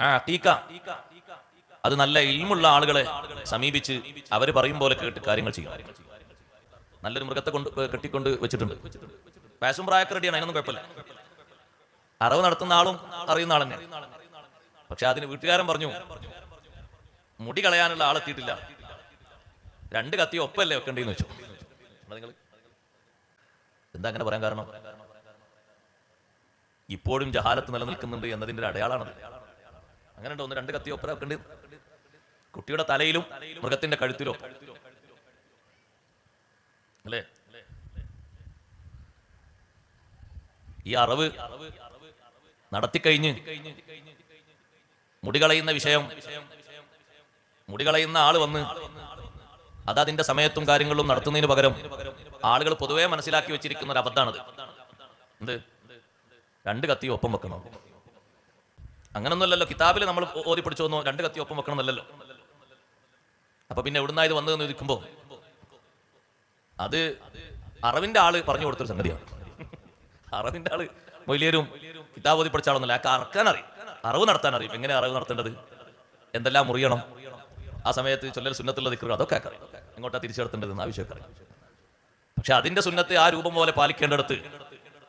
ആ അത് നല്ല ഇൽമുള്ള ആളുകളെ സമീപിച്ച് അവർ പറയും പോലെ കേട്ട് കാര്യങ്ങൾ ചെയ്യും. നല്ലൊരു മൃഗത്തെ കൊണ്ട് കെട്ടിക്കൊണ്ട് വെച്ചിട്ടുണ്ട്. പാഷൻ പ്രായക്ക് റെഡിയാണ് അതിനൊന്നും കുഴപ്പമില്ല. അറിവ് നടത്തുന്ന ആളും അറിയുന്ന ആൾ തന്നെ പക്ഷെ അതിന് വീട്ടുകാരൻ പറഞ്ഞു മുടി കളയാനുള്ള ആളെത്തിയിട്ടില്ല രണ്ട് കത്തി ഒപ്പല്ലേ വെക്കണ്ടെന്ന് വെച്ചു. നിങ്ങൾ എന്താ അങ്ങനെ പറയാൻ കാരണം? ഇപ്പോഴും ജഹാലത്ത് നിലനിൽക്കുന്നുണ്ട് എന്നതിന്റെ ഒരു അടയാളാണത്. അങ്ങനെ ഉണ്ട് ഒന്ന് രണ്ട് കത്തി ഒപ്പര കുട്ടിയുടെ തലയിലും മൃഗത്തിന്റെ കഴുത്തിലും അല്ലേ? ഈ അറിവ് നടത്തിക്കഴിഞ്ഞ് മുടി കളയുന്ന വിഷയം മുടി കളയുന്ന ആൾ വന്ന് അത് അതിന്റെ സമയത്തും കാര്യങ്ങളും നടത്തുന്നതിന് പകരം ആളുകൾ പൊതുവേ മനസ്സിലാക്കി വെച്ചിരിക്കുന്ന ഒരു അബദ്ധാണത് എന്ത്? രണ്ട് കത്തി ഒപ്പം വെക്കണം? അങ്ങനൊന്നുമല്ലല്ലോ. കിതാബിൽ നമ്മൾ ഓതി പിടിച്ചു വന്നു. രണ്ട് കത്തി ഒപ്പം വെക്കണം എന്നല്ലല്ലോ അപ്പൊ പിന്നെ എവിടുന്നാ ഇത് വന്നതെന്ന് ഇരിക്കുമ്പോ അത് അറിവിന്റെ ആൾ പറഞ്ഞു കൊടുത്തൊരു സംഗതിയാണ്. അറിവിന്റെ ആൾ മൊയിലിയരും കിതാബ് ഓതി പഠിച്ച ആളൊന്നുമല്ല. ആ അറക്കാൻ അറിയും. അറിവ് നടത്താൻ അറിയും. എങ്ങനെ അറിവ് നടത്തേണ്ടത്? എന്തെല്ലാം മുറിയണം? ആ സമയത്ത് ചൊല്ലൽ സുന്നത്തുള്ള ദിക്കറ് അതൊക്കെ അറിയാം. എങ്ങോട്ടാ തിരിച്ചെടുത്തേണ്ടതെന്ന് ആവശ്യമൊക്കെ അറിയാം. പക്ഷെ അതിന്റെ സുന്നത്തെ ആ രൂപം പോലെ പാലിക്കേണ്ടടുത്ത്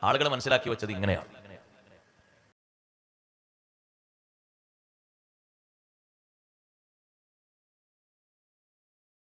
ആളുകൾ മനസ്സിലാക്കി വെച്ചത് ഇങ്ങനെയാണ്.